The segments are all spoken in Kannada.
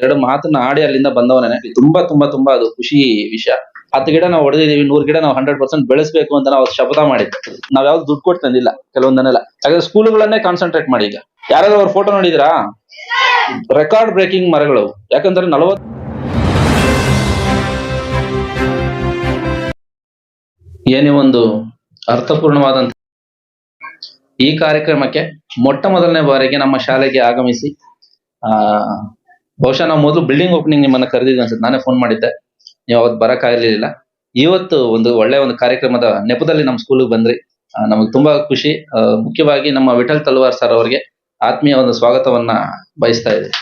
ಎರಡು ಮಾತನ್ನ ಆಡಿ ಅಲ್ಲಿಂದ ಬಂದವನೇ. ತುಂಬಾ ತುಂಬಾ ತುಂಬಾ ಅದು ಖುಷಿ ವಿಷಯ. ಹತ್ತು ಗಿಡ ನಾವು ಹೊಡೆದಿದ್ದೀವಿ ನೂರ್ ಗಿಡ ನಾವು ಹಂಡ್ರೆಡ್ ಪರ್ಸೆಂಟ್ ಬೆಳೆಸಬೇಕು ಅಂತ ನಾವು ಶಪಥ ಮಾಡಿದ್ವಿ ನಾವ್ ಯಾವ್ದು ದುಡ್ಡು ಕೊಟ್ಟು ತಂದಿಲ್ಲ, ಕೆಲವೊಂದನ್ನೆಲ್ಲ. ಹಾಗಾದ್ರೆ ಸ್ಕೂಲ್ಗಳನ್ನೇ ಕಾನ್ಸಂಟ್ರೇಟ್ ಮಾಡಿ ಈಗ. ಯಾರಾದ್ರೂ ಅವ್ರ ಫೋಟೋ ನೋಡಿದ್ರಾ ರೆಕಾರ್ಡ್ ಬ್ರೇಕಿಂಗ್ ಮರಗಳು. ಯಾಕಂದ್ರೆ ನಲವತ್ತು ಏನೇ ಒಂದು ಅರ್ಥಪೂರ್ಣವಾದಂತ ಈ ಕಾರ್ಯಕ್ರಮಕ್ಕೆ ಮೊಟ್ಟ ಮೊದಲನೇ ಬಾರಿಗೆ ನಮ್ಮ ಶಾಲೆಗೆ ಆಗಮಿಸಿ, ಆ ಬಹುಶಃ ನಾವು ಮೊದಲು ಬಿಲ್ಡಿಂಗ್ ಓಪನಿಂಗ್ ನಿಮ್ಮನ್ನ ಕರೆದಿದ್ವಿ ಅನ್ಸುತ್ತೆ. ನಾನೇ ಫೋನ್ ಮಾಡಿದ್ದೆ. ನೀವು ಅವತ್ತು ಬರಕ್ಕಾಗಲಿಲ್ಲ ಇವತ್ತು ಒಂದು ಒಳ್ಳೆ ಒಂದು ಕಾರ್ಯಕ್ರಮದ ನೆಪದಲ್ಲಿ ನಮ್ಮ ಸ್ಕೂಲ್ಗೆ ಬಂದ್ರಿ. ಆ, ನಮಗೆ ತುಂಬಾ ಖುಷಿ. ಮುಖ್ಯವಾಗಿ ನಮ್ಮ ವಿಠಲ್ ತಲ್ವಾರ್ ಸರ್ ಅವರಿಗೆ ಆತ್ಮೀಯ ಒಂದು ಸ್ವಾಗತವನ್ನ ಬಯಸ್ತಾ ಇದ್ದೀವಿ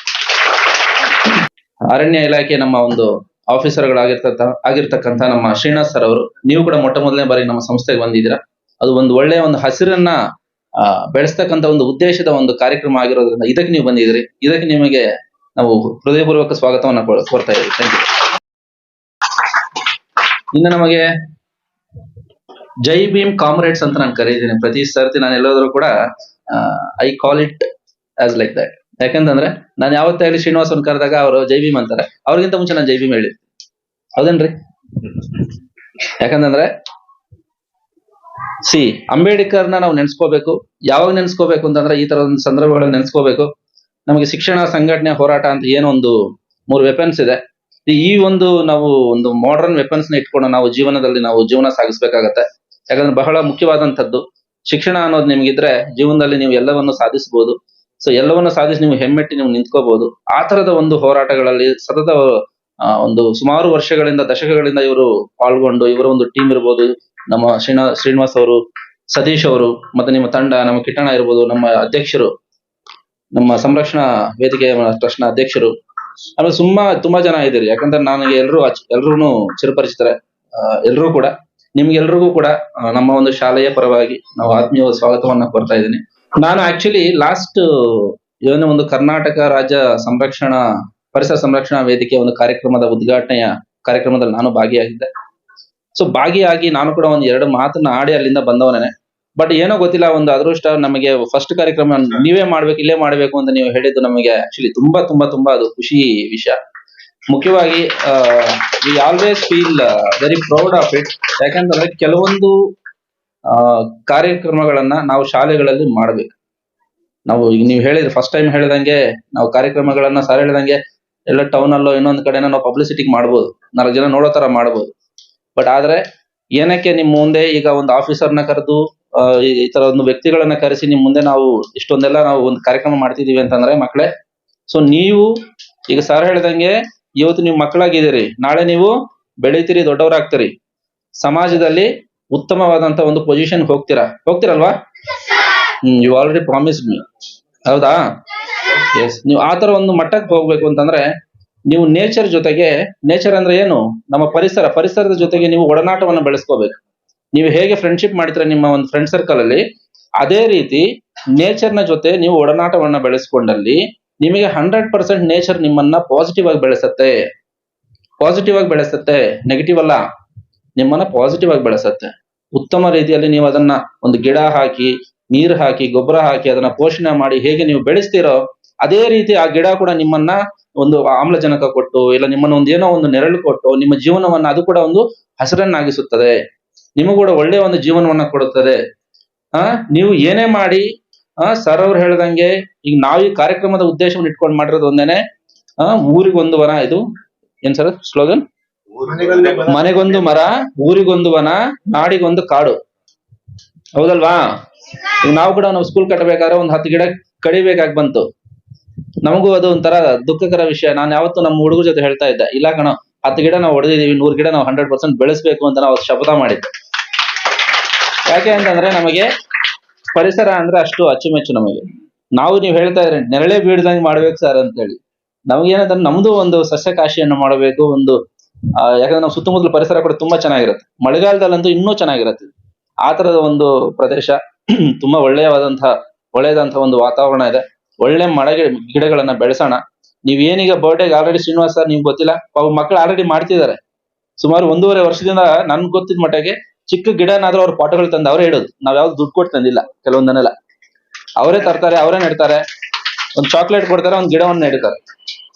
ಅರಣ್ಯ ಇಲಾಖೆ ನಮ್ಮ ಒಂದು ಆಫೀಸರ್ ಆಫೀಸರ್ಗಳಾಗಿರ್ತಕ್ಕ ಆಗಿರ್ತಕ್ಕಂಥ ನಮ್ಮ ಶ್ರೀನಾಥ್ ಸರ್ ಅವರು ನೀವು ಕೂಡ ಮೊಟ್ಟ ಮೊದಲನೇ ಬಾರಿ ನಮ್ಮ ಸಂಸ್ಥೆಗೆ ಬಂದಿದ್ದೀರಾ. ಅದು ಒಂದು ಒಳ್ಳೆಯ ಒಂದು ಹಸಿರನ್ನ ಬೆಳೆಸ್ತಕ್ಕಂಥ ಒಂದು ಉದ್ದೇಶದ ಒಂದು ಕಾರ್ಯಕ್ರಮ ಆಗಿರೋದ್ರಿಂದ ಇದಕ್ಕೆ ನೀವು ಬಂದಿದ್ರಿ ಇದಕ್ಕೆ ನಿಮಗೆ ನಾವು ಹೃದಯಪೂರ್ವಕ ಸ್ವಾಗತವನ್ನ ಕೊಡ್ತಾ ಇದ್ದೀವಿ. ಥ್ಯಾಂಕ್ ಯು ಇನ್ನು ನಮಗೆ ಜೈ ಭೀಮ್ ಕಾಮ್ರೇಡ್ಸ್ ಅಂತ ನಾನು ಕರೀತೀನಿ. ಪ್ರತಿ ಸರ್ತಿ ನಾನು ಎಲ್ಲಾದ್ರೂ ಕೂಡ I call it as like that ಯಾಕಂತಂದ್ರೆ, ನಾನು ಯಾವತ್ತೇ ಆಗಲಿ ಶ್ರೀನಿವಾಸನ್ ಕರೆದಾಗ ಅವರು ಜೈ ಭೀಮ್ ಅಂತಾರೆ. ಅವ್ರಿಗಿಂತ ಮುಂಚೆ ನಾನು ಜೈ ಭೀಮ್ ಹೇಳಿ ಹೌದೇನ್ರಿ? ಯಾಕಂತಂದ್ರೆ, ಸಿ, ಅಂಬೇಡ್ಕರ್ನ ನಾವು ನೆನ್ಸ್ಕೋಬೇಕು. ಯಾವಾಗ ನೆನ್ಸ್ಕೋಬೇಕು ಅಂತಂದ್ರೆ ಈ ತರ ಒಂದು ಸಂದರ್ಭಗಳಲ್ಲಿ ನೆನ್ಸ್ಕೋಬೇಕು. ನಮಗೆ ಶಿಕ್ಷಣ ಸಂಘಟನೆ ಹೋರಾಟ ಅಂತ ಏನೋ ಒಂದು ಮೂರು ವೆಪನ್ಸ್ ಇದೆ. ಈ ಒಂದು ನಾವು ಒಂದು ಮಾಡರ್ನ್ ವೆಪನ್ಸ್ನ ಇಟ್ಕೊಂಡು ನಾವು ಜೀವನದಲ್ಲಿ ನಾವು ಜೀವನ ಸಾಗಿಸ್ಬೇಕಾಗತ್ತೆ. ಯಾಕಂದ್ರೆ ಬಹಳ ಮುಖ್ಯವಾದಂತದ್ದು ಶಿಕ್ಷಣ ಅನ್ನೋದು ನಿಮ್ಗಿದ್ರೆ ಜೀವನದಲ್ಲಿ ನೀವು ಎಲ್ಲವನ್ನು ಸಾಧಿಸಬಹುದು ಸೊ ಎಲ್ಲವನ್ನು ಸಾಧಿಸಿ ನೀವು ಹೆಮ್ಮೆಟ್ಟಿ ನೀವು ನಿಂತ್ಕೋಬಹುದು ಆ ತರದ ಒಂದು ಹೋರಾಟಗಳಲ್ಲಿ ಸತತ ಒಂದು ಸುಮಾರು ವರ್ಷಗಳಿಂದ, ದಶಕಗಳಿಂದ ಇವರು ಪಾಲ್ಗೊಂಡು, ಇವರ ಒಂದು ಟೀಮ್ ಇರ್ಬೋದು. ನಮ್ಮ ಶ್ರೀನಾ, ಶ್ರೀನಿವಾಸ್ ಅವರು, ಸತೀಶ್ ಅವರು, ಮತ್ತೆ ನಿಮ್ಮ ತಂಡ, ನಮ್ಮ ಕಿಟ್ಟಣ ಇರ್ಬೋದು, ನಮ್ಮ ಅಧ್ಯಕ್ಷರು. ನಮ್ಮ ಸಂರಕ್ಷಣಾ ವೇದಿಕೆ ಟ್ರಸ್ಟ್ನ ಅಧ್ಯಕ್ಷರು. ಆಮೇಲೆ ಸುಮ್ಮಾ, ತುಂಬಾ ಜನ ಇದ್ದೀರಿ. ಯಾಕಂದ್ರೆ ನನಗೆ ಎಲ್ರು ಎಲ್ರು ಚಿರಪರಿಚಿತರೆ. ಎಲ್ಲರೂ ಕೂಡ, ನಿಮ್ಗೆಲ್ರಿಗೂ ಕೂಡ ನಮ್ಮ ಒಂದು ಶಾಲೆಯ ಪರವಾಗಿ ನಾವು ಆತ್ಮೀಯ ಸ್ವಾಗತವನ್ನ ಕೊಡ್ತಾ ಇದ್ದೀನಿ. ನಾನು ಆಕ್ಚುಲಿ ಲಾಸ್ಟ್, ಏನೋ ಒಂದು ಕರ್ನಾಟಕ ರಾಜ್ಯ ಸಂರಕ್ಷಣಾ, ಪರಿಸರ ಸಂರಕ್ಷಣಾ ವೇದಿಕೆ ಒಂದು ಕಾರ್ಯಕ್ರಮದ ಉದ್ಘಾಟನೆಯ ಕಾರ್ಯಕ್ರಮದಲ್ಲಿ ನಾನು ಭಾಗಿಯಾಗಿದ್ದೆ. ಸೊ, ಭಾಗಿಯಾಗಿ ನಾನು ಕೂಡ ಒಂದು ಎರಡು ಮಾತನ್ನ ಆಡಿ ಅಲ್ಲಿಂದ ಬಂದವನೇ ಬಟ್ ಏನೋ ಗೊತ್ತಿಲ್ಲ ಒಂದು ಅದೃಷ್ಟ ನಮಗೆ ಫಸ್ಟ್ ಕಾರ್ಯಕ್ರಮ ನೀವೇ ಮಾಡ್ಬೇಕು ಇಲ್ಲೇ ಮಾಡ್ಬೇಕು ಅಂತ ನೀವು ಹೇಳಿದ್ದು ನಮಗೆ ಆಕ್ಚುಲಿ ತುಂಬಾ ತುಂಬಾ ತುಂಬಾ ಅದು ಖುಷಿ ವಿಷಯ. ಮುಖ್ಯವಾಗಿ we always feel very proud of it ಯಾಕಂತಂದ್ರೆ ಕೆಲವೊಂದು ಕಾರ್ಯಕ್ರಮಗಳನ್ನ ನಾವು ಶಾಲೆಗಳಲ್ಲಿ ಮಾಡ್ಬೇಕು. ನಾವು ಈಗ ನೀವು ಹೇಳಿದ ಫಸ್ಟ್ ಟೈಮ್ ಹೇಳಿದಂಗೆ ನಾವು ಕಾರ್ಯಕ್ರಮಗಳನ್ನ ಸಾರ್ ಹೇಳಿದಂಗೆ ಎಲ್ಲ ಟೌನ್ ಅಲ್ಲೋ ಇನ್ನೊಂದ್ ಕಡೆನ ನಾವು ಪಬ್ಲಿಸಿಟಿ ಮಾಡ್ಬೋದು. ನಾಲ್ಕು ಜನ ನೋಡೋ ತರ ಮಾಡ್ಬೋದು. ಬಟ್ ಆದ್ರೆ ಏನಕ್ಕೆ ನಿಮ್ ಮುಂದೆ ಈಗ ಒಂದು ಆಫೀಸರ್ನ ಕರೆದು ಆ, ಈ ತರ ಒಂದು ವ್ಯಕ್ತಿಗಳನ್ನ ಕರೆಸಿ ನಿಮ್ ಮುಂದೆ ನಾವು ಇಷ್ಟೊಂದೆಲ್ಲ ನಾವು ಒಂದು ಕಾರ್ಯಕ್ರಮ ಮಾಡ್ತಿದೀವಿ ಅಂತಂದ್ರೆ ಮಕ್ಕಳೇ ಸೊ ನೀವು ಈಗ ಸರ್ ಹೇಳ್ದಂಗೆ ಇವತ್ತು ನೀವು ಮಕ್ಕಳಾಗಿದ್ದೀರಿ ನಾಳೆ ನೀವು ಬೆಳಿತೀರಿ ದೊಡ್ಡವರಾಗ್ತೀರಿ. ಸಮಾಜದಲ್ಲಿ ಉತ್ತಮವಾದಂತ ಒಂದು ಪೊಸಿಷನ್ ಹೋಗ್ತೀರಾ? ಹೋಗ್ತೀರಲ್ವಾ? ಯು ಆಲ್ರೆಡಿ ಪ್ರಾಮಿಸ್ಡ್ ಮೀ ಹೌದಾ? ಎಸ್ ನೀವು ಆ ತರ ಒಂದು ಮಟ್ಟಕ್ಕೆ ಹೋಗ್ಬೇಕು ಅಂತಂದ್ರೆ ನೀವು ನೇಚರ್ ಜೊತೆಗೆ ನೇಚರ್ ಅಂದ್ರೆ ಏನು? ನಮ್ಮ ಪರಿಸರ ಪರಿಸರದ ಜೊತೆಗೆ ನೀವು ಒಡನಾಟವನ್ನು ಬೆಳೆಸ್ಕೋಬೇಕು. ನೀವು ಹೇಗೆ ಫ್ರೆಂಡ್ಶಿಪ್ ಮಾಡಿದ್ರೆ ನಿಮ್ಮ ಒಂದು ಫ್ರೆಂಡ್ ಸರ್ಕಲ್ ಅಲ್ಲಿ, ಅದೇ ರೀತಿ ನೇಚರ್ನ ಜೊತೆ ನೀವು ಒಡನಾಟವನ್ನ ಬೆಳೆಸ್ಕೊಂಡಲ್ಲಿ ನಿಮಗೆ ಹಂಡ್ರೆಡ್ ಪರ್ಸೆಂಟ್ ನೇಚರ್ ನಿಮ್ಮನ್ನ ಪಾಸಿಟಿವ್ ಆಗಿ ಬೆಳೆಸತ್ತೆ. ಪಾಸಿಟಿವ್ ಆಗಿ ಬೆಳೆಸತ್ತೆ. ನೆಗೆಟಿವ್ ಅಲ್ಲ. ನಿಮ್ಮನ್ನ ಪಾಸಿಟಿವ್ ಆಗಿ ಬೆಳೆಸತ್ತೆ. ಉತ್ತಮ ರೀತಿಯಲ್ಲಿ ನೀವು ಅದನ್ನ ಒಂದು ಗಿಡ ಹಾಕಿ, ನೀರು ಹಾಕಿ, ಗೊಬ್ಬರ ಹಾಕಿ, ಅದನ್ನ ಪೋಷಣೆ ಮಾಡಿ ಹೇಗೆ ನೀವು ಬೆಳೆಸ್ತೀರೋ, ಅದೇ ರೀತಿ ಆ ಗಿಡ ಕೂಡ ನಿಮ್ಮನ್ನ ಒಂದು ಆಮ್ಲಜನಕ ಕೊಟ್ಟು, ಇಲ್ಲ ನಿಮ್ಮನ್ನ ಒಂದು ಏನೋ ಒಂದು ನೆರಳು ಕೊಟ್ಟು, ನಿಮ್ಮ ಜೀವನವನ್ನ ಅದು ಕೂಡ ಒಂದು ಹಸಿರನ್ನಾಗಿಸುತ್ತದೆ. ನಿಮಗೂ ಕೂಡ ಒಳ್ಳೆಯ ಒಂದು ಜೀವನವನ್ನ ಕೊಡುತ್ತದೆ. ಆ, ನೀವು ಏನೇ ಮಾಡಿ, ಆ ಸರ್ ಅವ್ರು ಹೇಳ್ದಂಗೆ ಈಗ ನಾವು ಈ ಕಾರ್ಯಕ್ರಮದ ಉದ್ದೇಶವನ್ನು ಇಟ್ಕೊಂಡು ಮಾಡಿರೋದು ಒಂದೇನೆ, ಆ, ಊರಿಗೊಂದು ವನ ಇದು. ಏನ್ ಸರ್ ಸ್ಲೋಗನ್ ಮನೆಗೊಂದು ಮರ, ಊರಿಗೊಂದು ವನ, ನಾಡಿಗೊಂದು ಕಾಡು. ಹೌದಲ್ವಾ? ಈಗ ನಾವು ಕೂಡ ನಾವು ಸ್ಕೂಲ್ ಕಟ್ಟಬೇಕಾದ್ರೆ ಒಂದು ಹತ್ತು ಗಿಡ ಕಡಿಬೇಕಾಗಿ ಬಂತು. ನಮಗೂ ಅದು ಒಂಥರ ದುಃಖಕರ ವಿಷಯ. ನಾನು ಯಾವತ್ತೂ ನಮ್ಮ ಹುಡುಗರ ಜೊತೆ ಹೇಳ್ತಾ ಇದ್ದೆ. ಇಲ್ಲ ಕಣ ಹತ್ತು ಗಿಡ ನಾವು ಹೊಡೆದಿದೀವಿ ನೂರು ಗಿಡ ನಾವು ಹಂಡ್ರೆಡ್ ಪರ್ಸೆಂಟ್ ಬೆಳೆಸಬೇಕು ಅಂತ ನಾವು ಶಪಥ ಮಾಡಿದ್ದೆ. ಯಾಕೆ ಅಂತಂದ್ರೆ ನಮಗೆ ಪರಿಸರ ಅಂದ್ರೆ ಅಷ್ಟು ಅಚ್ಚುಮೆಚ್ಚು ನಮಗೆ. ನಾವು ನೀವು ಹೇಳ್ತಾ ಇದ್ರೆ, ನೆರಳೆ ಬೀಳ್ದಂಗೆ ಮಾಡ್ಬೇಕು ಸರ್ ಅಂತ ಹೇಳಿ ನಮಗೇನಂದ್ರೆ ನಮ್ದು ಒಂದು ಸಸ್ಯಕಾಶಿಯನ್ನು ಮಾಡಬೇಕು, ಒಂದು ಯಾಕಂದ್ರೆ ನಾವು ಸುತ್ತಮುತ್ತಲ ಪರಿಸರ ಕೂಡ ತುಂಬಾ ಚೆನ್ನಾಗಿರುತ್ತೆ. ಮಳೆಗಾಲದಲ್ಲಂತೂ ಇನ್ನೂ ಚೆನ್ನಾಗಿರುತ್ತೆ. ಆ ತರದ ಒಂದು ಪ್ರದೇಶ, ತುಂಬಾ ಒಳ್ಳೆಯವಾದಂತಹ ಒಳ್ಳೆಯದಂತಹ ಒಂದು ವಾತಾವರಣ ಇದೆ. ಒಳ್ಳೆ ಮಳೆ ಗಿಡಗಳನ್ನ ಬೆಳೆಸೋಣ. ನೀವ್ ಏನೀಗ ಬರ್ಡೇಗೆ ಆಲ್ರೆಡಿ ಶ್ರೀನಿವಾಸ ಸರ್ ನಿಮ್ಗೆ ಗೊತ್ತಿಲ್ಲ? ಪಾಪ ಮಕ್ಕಳು ಆಲ್ರೆಡಿ ಮಾಡ್ತಿದ್ದಾರೆ. ಸುಮಾರು ಒಂದೂವರೆ ವರ್ಷದಿಂದ ನನ್ ಗೊತ್ತಿದ್ ಮಟ್ಟಿಗೆ ಚಿಕ್ಕ ಗಿಡನಾದ್ರೂ ಅವ್ರ ಪಾಟಗಳು ತಂದು ಅವರೇ ಇಡೋದು. ನಾವ್ ಯಾವ್ದು ದುಡ್ಡು ಕೊಟ್ಟು ತಂದಿಲ್ಲ, ಕೆಲವೊಂದನ್ನೆಲ್ಲ. ಅವರೇ ತರ್ತಾರೆ, ಅವರೇ ನೆಡ್ತಾರೆ. ಒಂದ್ ಚಾಕ್ಲೇಟ್ ಕೊಡ್ತಾರೆ, ಒಂದ್ ಗಿಡವನ್ನ ನೆಡ್ತಾರೆ.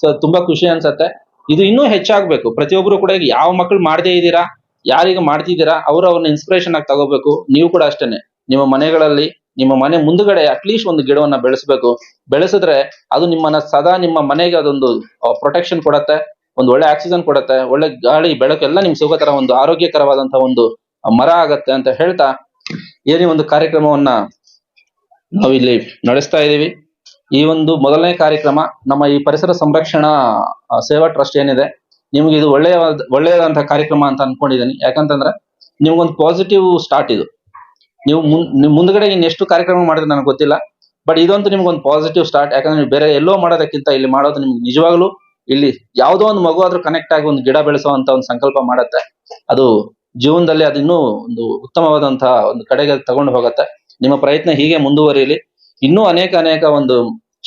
ಸೊ ತುಂಬಾ ಖುಷಿ ಅನ್ಸತ್ತೆ. ಇದು ಇನ್ನೂ ಹೆಚ್ಚಾಗ್ಬೇಕು. ಪ್ರತಿಯೊಬ್ರು ಕೂಡ ಯಾವ ಮಕ್ಳು ಮಾಡದೇ ಇದ್ದೀರಾ, ಯಾರಿಗೆ ಮಾಡ್ತಿದ್ದೀರಾ, ಅವ್ರು ಅವ್ರನ್ನ ಇನ್ಸ್ಪಿರೇಷನ್ ಆಗಿ ತಗೋಬೇಕು. ನೀವು ಕೂಡ ಅಷ್ಟೇನೆ. ನಿಮ್ಮ ಮನೆಗಳಲ್ಲಿ ನಿಮ್ಮ ಮನೆ ಮುಂದುಗಡೆ ಅಟ್ಲೀಸ್ಟ್ ಒಂದು ಗಿಡವನ್ನ ಬೆಳೆಸಬೇಕು. ಬೆಳೆಸಿದ್ರೆ ಅದು ನಿಮ್ಮನ್ನ ಸದಾ ನಿಮ್ಮ ಮನೆಗೆ ಅದೊಂದು ಪ್ರೊಟೆಕ್ಷನ್ ಕೊಡತ್ತೆ, ಒಂದು ಒಳ್ಳೆ ಆಕ್ಸಿಜನ್ ಕೊಡತ್ತೆ, ಒಳ್ಳೆ ಗಾಳಿ, ಬೆಳಕೆಲ್ಲ ನಿಮ್ಗೆ ಸಿಗೋ ತರ ಒಂದು ಆರೋಗ್ಯಕರವಾದಂತಹ ಒಂದು ಮರ ಆಗತ್ತೆ ಅಂತ ಹೇಳ್ತಾ ಏನೇ ಒಂದು ಕಾರ್ಯಕ್ರಮವನ್ನ ನಾವು ಇಲ್ಲಿ ನಡೆಸ್ತಾ ಇದ್ದೀವಿ. ಈ ಒಂದು ಮೊದಲನೇ ಕಾರ್ಯಕ್ರಮ ನಮ್ಮ ಈ ಪರಿಸರ ಸಂರಕ್ಷಣಾ ಸೇವಾ ಟ್ರಸ್ಟ್ ಏನಿದೆ, ನಿಮ್ಗೆ ಇದು ಒಳ್ಳೆಯ ಒಳ್ಳೆಯದಂತಹ ಕಾರ್ಯಕ್ರಮ ಅಂತ ಅನ್ಕೊಂಡಿದ್ದೀನಿ. ಯಾಕಂತಂದ್ರೆ ನಿಮ್ಗೊಂದು ಪಾಸಿಟಿವ್ ಸ್ಟಾರ್ಟ್ ಇದು. ನೀವು ಮುಂದ್ಗಡೆ ಇನ್ನೆಷ್ಟು ಕಾರ್ಯಕ್ರಮ ಮಾಡಿದ್ರೆ ನನಗೆ ಗೊತ್ತಿಲ್ಲ. ಬಟ್ ಇದಂತೂ ನಿಮ್ಗೊಂದು ಪಾಸಿಟಿವ್ ಸ್ಟಾರ್ಟ್ ಯಾಕಂದ್ರೆ ನೀವು ಬೇರೆ ಎಲ್ಲೋ ಮಾಡೋದಕ್ಕಿಂತ ಇಲ್ಲಿ ಮಾಡೋದು ನಿಮ್ಗೆ ನಿಜವಾಗ್ಲೂ ಇಲ್ಲಿ ಯಾವುದೋ ಒಂದು ಮಗು ಆದ್ರೂ ಕನೆಕ್ಟ್ ಆಗಿ ಒಂದು ಗಿಡ ಬೆಳೆಸುವಂತ ಒಂದು ಸಂಕಲ್ಪ ಮಾಡತ್ತೆ. ಅದು ಜೀವನದಲ್ಲಿ ಅದಿನ್ನೂ ಒಂದು ಉತ್ತಮವಾದಂತಹ ಒಂದು ಕಡೆಗೆ ತಗೊಂಡು ಹೋಗತ್ತೆ. ನಿಮ್ಮ ಪ್ರಯತ್ನ ಹೀಗೆ ಮುಂದುವರಿಯಲಿ. ಇನ್ನೂ ಅನೇಕ ಅನೇಕ ಒಂದು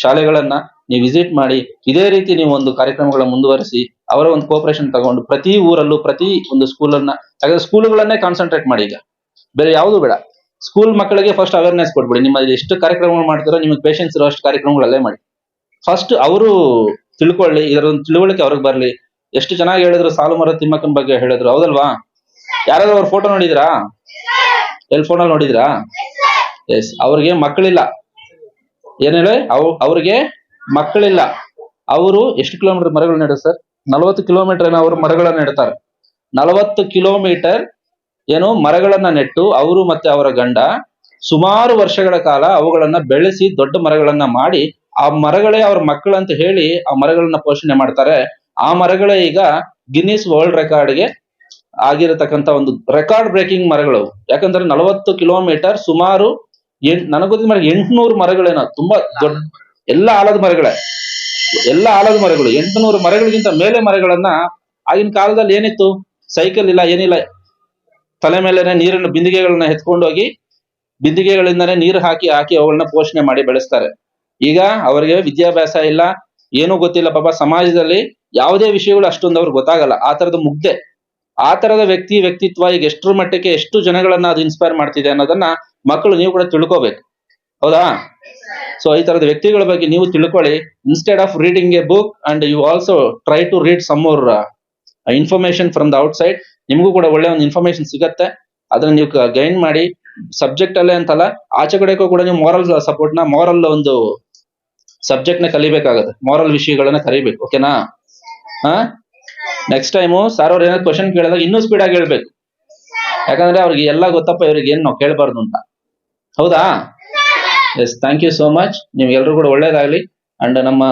ಶಾಲೆಗಳನ್ನ ನೀವು ವಿಸಿಟ್ ಮಾಡಿ ಇದೇ ರೀತಿ ನೀವು ಒಂದು ಕಾರ್ಯಕ್ರಮಗಳ ಮುಂದುವರಿಸಿ ಅವರ ಒಂದು ಕೋಪರೇಷನ್ ತಗೊಂಡು ಪ್ರತಿ ಊರಲ್ಲೂ ಪ್ರತಿ ಒಂದು ಸ್ಕೂಲನ್ನ ಯಾಕಂದ್ರೆ ಸ್ಕೂಲ್ಗಳನ್ನೇ ಕಾನ್ಸಂಟ್ರೇಟ್ ಮಾಡಿ ಈಗ. ಬೇರೆ ಯಾವುದು ಬೇಡ. ಸ್ಕೂಲ್ ಮಕ್ಕಳಿಗೆ ಫಸ್ಟ್ ಅವೇರ್ನೆಸ್ ಕೊಟ್ಬಿಡಿ. ನಿಮ್ಮ ಎಷ್ಟು ಕಾರ್ಯಕ್ರಮಗಳು ಮಾಡ್ತಾರೋ, ನಿಮಗೆ ಪೇಷನ್ಸ್ ಇರೋ ಅಷ್ಟು ಕಾರ್ಯಕ್ರಮಗಳಲ್ಲೇ ಮಾಡಿ. ಫಸ್ಟ್ ಅವರು ತಿಳ್ಕೊಳ್ಳಿ ಇದರ ಒಂದು ತಿಳುವಳಿಕೆ ಅವ್ರಿಗೆ ಬರಲಿ. ಎಷ್ಟು ಚೆನ್ನಾಗಿ ಹೇಳಿದ್ರು, ಸಾಲು ಮರ ತಿಮ್ಮಕ್ಕನ ಬಗ್ಗೆ ಹೇಳಿದ್ರು, ಹೌದಲ್ವಾ? ಯಾರಾದ್ರೂ ಅವ್ರ ಫೋಟೋ ನೋಡಿದ್ರಾ? ಎಲ್ ಫೋನಲ್ಲಿ ನೋಡಿದ್ರಾ? ಎಸ್ ಅವ್ರಿಗೆ ಮಕ್ಕಳಿಲ್ಲ. ಏನ್ ಹೇಳಿ? ಅವ್, ಅವ್ರಿಗೆ ಮಕ್ಕಳಿಲ್ಲ. ಅವರು ಎಷ್ಟು ಕಿಲೋಮೀಟರ್ ಮರಗಳು ನೆಡ ಸರ್? ನಲವತ್ತು ಕಿಲೋಮೀಟರ್ ಅವರು ಮರಗಳನ್ನ ನೆಡ್ತಾರೆ. ನಲವತ್ತು ಕಿಲೋಮೀಟರ್ ಏನು ಮರಗಳನ್ನ ನೆಟ್ಟು ಅವರು ಮತ್ತೆ ಅವರ ಗಂಡ ಸುಮಾರು ವರ್ಷಗಳ ಕಾಲ ಅವುಗಳನ್ನ ಬೆಳೆಸಿ ದೊಡ್ಡ ಮರಗಳನ್ನ ಮಾಡಿ ಆ ಮರಗಳೇ ಅವ್ರ ಮಕ್ಕಳಂತ ಹೇಳಿ ಆ ಮರಗಳನ್ನ ಪೋಷಣೆ ಮಾಡ್ತಾರೆ. ಆ ಮರಗಳೇ ಈಗ ಗಿನ್ನಿಸ್ ವರ್ಲ್ಡ್ ರೆಕಾರ್ಡ್ಗೆ ಆಗಿರತಕ್ಕಂತ ಒಂದು ರೆಕಾರ್ಡ್ ಬ್ರೇಕಿಂಗ್ ಮರಗಳು. ಯಾಕಂದ್ರೆ ನಲವತ್ತು ಕಿಲೋಮೀಟರ್ ಸುಮಾರು ಎಂಟ್ ನನಗೆ ಮರ ಎಂಟುನೂರು ಮರಗಳೇನೋ, ತುಂಬಾ ದೊಡ್ಡ ಎಲ್ಲ ಆಲದ ಮರಗಳೇ. ಎಲ್ಲ ಆಲದ ಮರಗಳು, ಎಂಟುನೂರು ಮರಗಳಿಗಿಂತ ಮೇಲೆ ಮರಗಳನ್ನ ಆಗಿನ ಕಾಲದಲ್ಲಿ ಏನಿತ್ತು? ಸೈಕಲ್ ಇಲ್ಲ, ಏನಿಲ್ಲ. ತಲೆ ಮೇಲೆನೆ ನೀರಿನ ಬಿಂದಿಗೆಗಳನ್ನ ಎತ್ಕೊಂಡು ಹೋಗಿ ಬಿಂದಿಗೆಗಳಿಂದನೇ ನೀರು ಹಾಕಿ ಹಾಕಿ ಅವುಗಳನ್ನ ಪೋಷಣೆ ಮಾಡಿ ಬೆಳೆಸ್ತಾರೆ. ಈಗ ಅವರಿಗೆ ವಿದ್ಯಾಭ್ಯಾಸ ಇಲ್ಲ, ಏನೂ ಗೊತ್ತಿಲ್ಲ ಪಾಪ ಸಮಾಜದಲ್ಲಿ ಯಾವುದೇ ವಿಷಯಗಳು ಅಷ್ಟೊಂದು ಅವ್ರಿಗೆ ಗೊತ್ತಾಗಲ್ಲ. ಆ ತರದ ಮುಗ್ಧೆ, ಆ ತರದ ವ್ಯಕ್ತಿ ವ್ಯಕ್ತಿತ್ವ ಈಗ ಎಷ್ಟರ ಮಟ್ಟಕ್ಕೆ ಎಷ್ಟು ಜನಗಳನ್ನ ಅದು ಇನ್ಸ್ಪೈರ್ ಮಾಡ್ತಿದೆ ಅನ್ನೋದನ್ನ ಮಕ್ಕಳು ನೀವು ಕೂಡ ತಿಳ್ಕೋಬೇಕು. ಹೌದಾ? ಸೊ ಈ ತರದ ವ್ಯಕ್ತಿಗಳ ಬಗ್ಗೆ ನೀವು ತಿಳ್ಕೊಳ್ಳಿ. Instead of reading a book and you also try to read some more information from the outside ನಿಮಗೂ ಕೂಡ ಒಳ್ಳೆ ಒಂದು ಇನ್ಫಾರ್ಮೇಶನ್ ಸಿಗತ್ತೆ. ಅದನ್ನ ನೀವು ಗೈನ್ ಮಾಡಿ ಸಬ್ಜೆಕ್ಟ್ ಅಲ್ಲೇ ಅಂತಲ್ಲ, ಆಚೆ ಕಡೆಗೂ ಕೂಡ ನೀವು ಮಾರಲ್ ಸಪೋರ್ಟ್ನ ಮಾರಲ್ ಒಂದು ಸಬ್ಜೆಕ್ಟ್ನ ಕಲಿಬೇಕಾಗತ್ತೆ. ಮಾರಲ್ ವಿಷಯಗಳನ್ನ ಕಲಿಬೇಕು ಓಕೆನಾ ಹಾ? ನೆಕ್ಸ್ಟ್ ಟೈಮು ಸರ್ ಅವ್ರು ಏನಾದ್ರು ಕ್ವಶನ್ ಕೇಳಿದಾಗ ಇನ್ನೂ ಸ್ಪೀಡ್ ಆಗಿ ಹೇಳ್ಬೇಕು. ಯಾಕಂದ್ರೆ ಅವ್ರಿಗೆ ಎಲ್ಲ ಗೊತ್ತಪ್ಪ ಇವ್ರಿಗೆ ಏನ್ ನಾವು ಕೇಳಬಾರ್ದು ಅಂತ. ಹೌದಾ? Yes thank you so much ನಿಮ್ಗೆಲ್ರೂ ಕೂಡ ಒಳ್ಳೇದಾಗ್ಲಿ. ಅಂಡ್ ನಮ್ಮ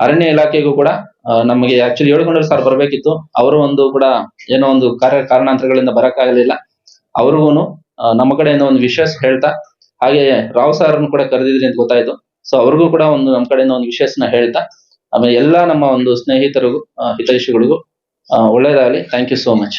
ಅರಣ್ಯ ಇಲಾಖೆಗೂ ಕೂಡ ನಮಗೆ ಆಕ್ಚುಲಿ ಹೇಳ್ಕೊಂಡ್ರೆ ಸರ್ ಬರ್ಬೇಕಿತ್ತು. ಅವರು ಒಂದು ಕೂಡ ಏನೋ ಒಂದು ಕಾರ್ಯ ಕಾರಣಾಂತರಗಳಿಂದ ಬರಕ್ಕಾಗಲಿಲ್ಲ. ಅವ್ರಿಗೂ ನಮ್ಮ ಕಡೆಯಿಂದ ಒಂದು ವಿಶೇಷ ಹೇಳ್ತಾ, ಹಾಗೆ ರಾವ್ ಸರ್ ಕೂಡ ಕರೆದಿದ್ರಿ ಅಂತ ಗೊತ್ತಾಯ್ತು. ಸೊ ಅವ್ರಿಗೂ ಕೂಡ ಒಂದು ನಮ್ಮ ಕಡೆಯಿಂದ ಒಂದು ವಿಶೇಷನ ಹೇಳ್ತಾ, ಆಮೇಲೆ ಎಲ್ಲಾ ನಮ್ಮ ಒಂದು ಸ್ನೇಹಿತರಿಗೂ ಹಿತೈಷಿಗಳಿಗೂ ಒಳ್ಳೇದಾಗಲಿ ಥ್ಯಾಂಕ್ ಯು ಸೋ ಮಚ್